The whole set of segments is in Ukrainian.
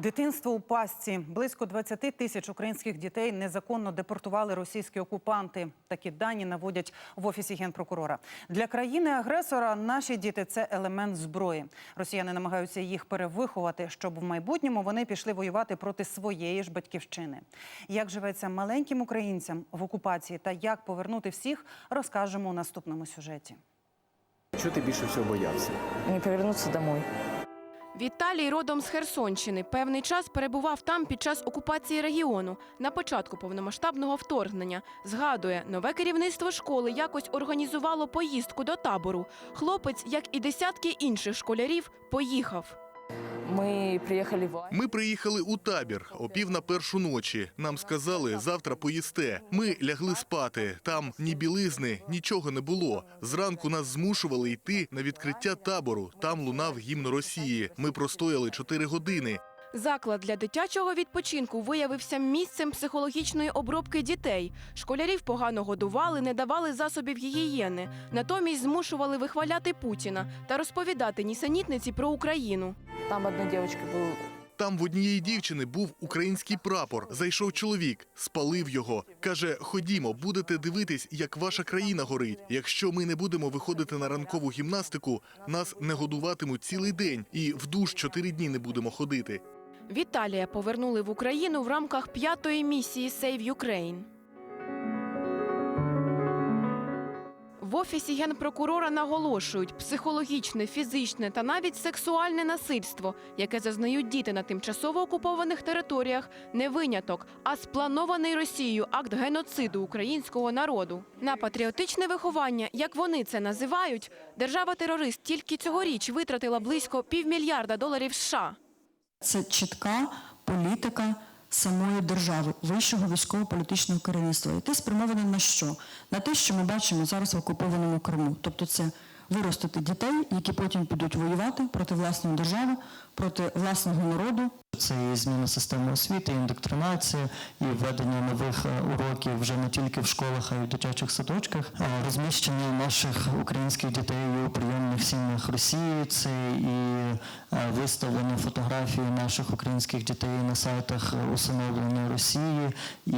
Дитинство у пастці. Близько 20 тисяч українських дітей незаконно депортували російські окупанти. Такі дані наводять в офісі генпрокурора. Для країни-агресора наші діти це елемент зброї. Росіяни намагаються їх перевиховати, щоб в майбутньому вони пішли воювати проти своєї ж батьківщини. Як живеться маленьким українцям в окупації та як повернути всіх, розкажемо у наступному сюжеті. Чого ти більше всього боявся? не повернуться домой. Віталій родом з Херсонщини. Певний час перебував там під час окупації регіону на початку повномасштабного вторгнення. Згадує, нове керівництво школи якось організувало поїздку до табору. Хлопець, як і десятки інших школярів, поїхав. Мы приехали в Ми приїхали у табір о пів на першу ночі. Нам сказали, завтра поїсте. Ми лягли спати. Там ні білизни, нічого не було. Зранку нас змушували йти на відкриття табору. Там лунав гімн Росії. Ми простояли чотири години. Заклад для дитячого відпочинку виявився місцем психологічної обробки дітей. Школярів погано годували, не давали засобів гігієни. Натомість змушували вихваляти Путіна та розповідати нісенітниці про Україну. Там одной девочкой был Там в однієї дівчини був український прапор. Зайшов чоловік, спалив його. Каже: Ходімо, будете дивитись, як ваша країна горить. Якщо ми не будемо виходити на ранкову гімнастику, нас не годуватимуть цілий день, і в душ чотири дні не будемо ходити. Віталія повернули в Україну в рамках п'ятої місії Save Ukraine. Офісі генпрокурора наголошують, психологічне, фізичне та навіть сексуальне насильство, яке зазнають діти на тимчасово окупованих територіях, не виняток, а спланований Росією акт геноциду українського народу. На патріотичне виховання, як вони це називають, держава-терорист тільки цьогоріч витратила близько півмільярда доларів США. Це чітка політика самої держави, вищого військово-політичного керівництва, яке спрямоване на що? На те, що ми бачимо зараз в окупованому Криму. Тобто це виростити дітей, які потім підуть воювати проти власної держави, проти власного народу, Це і зміна системи освіти, і індоктринація, і введення нових е, уроків вже не тільки в школах, а й в дитячих садочках. Е, Розміщення наших українських дітей у прийомних сім'ях Росії. Це і е, виставлення фотографій наших українських дітей на сайтах усиновлення Росії, і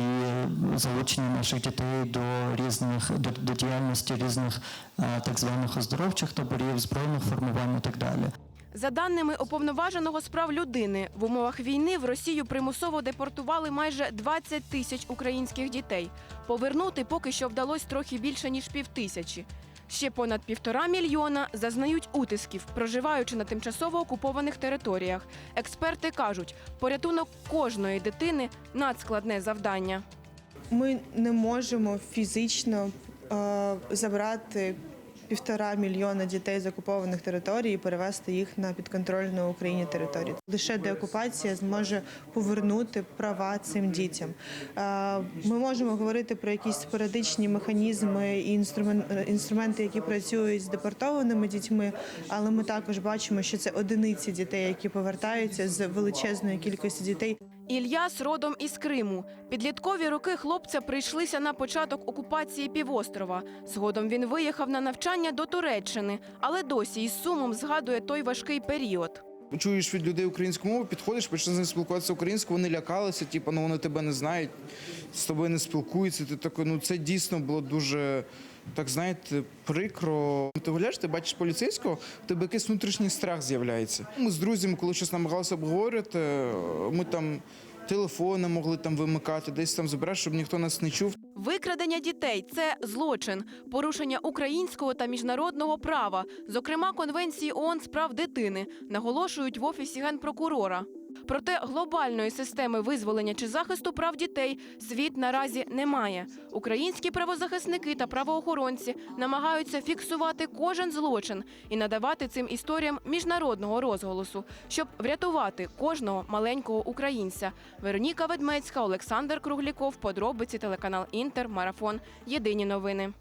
залучення наших дітей до різних до, до діяльності різних так званих оздоровчих таборів, збройних формувань і так далі. За даними уповноваженого з прав людини, в умовах війни в Росію примусово депортували майже 20 тисяч українських дітей. Повернути поки що вдалося трохи більше ніж півтисячі. Ще понад півтора мільйона зазнають утисків, проживаючи на тимчасово окупованих територіях. Експерти кажуть, порятунок кожної дитини надскладне завдання. Ми не можемо фізично е, забрати півтора мільйона дітей з окупованих територій і перевести їх на підконтрольну Україні територію. Лише деокупація зможе повернути права цим дітям. Е, Ми можемо говорити про якісь спорадичні механізми і інструменти, які працюють з депортованими дітьми, але ми також бачимо, що це одиниці дітей, які повертаються з величезної кількості дітей. Ільяс родом із Криму. Підліткові роки хлопця прийшлися на початок окупації півострова. Згодом він виїхав на навчання до Туреччини, але досі із сумом згадує той важкий період. чуєш від людей українську мову, підходиш, почнеш з ними спілкуватися українською, вони лякалися, типу, ну вони тебе не знають, з тобою не спілкуються. Ти такий, ну це дійсно було дуже. Так знаєте, прикро. Ти гуляєш, ти бачиш поліцейського, в тебе якийсь внутрішній страх з'являється. Ми з друзями, коли щось намагалися обговорювати, ми там телефони могли там вимикати, десь там забирати, щоб ніхто нас не чув. Викрадення дітей це злочин, порушення українського та міжнародного права, зокрема Конвенції ООН з прав дитини, наголошують в офісі генпрокурора. Проте глобальної системи визволення чи захисту прав дітей світ наразі не має. Українські правозахисники та правоохоронці намагаються фіксувати кожен злочин і надавати цим історіям міжнародного розголосу, щоб врятувати кожного маленького українця. Вероніка Ведмецька, Олександр Кругліков, подробиці телеканал Інтер, Марафон. Єдині новини.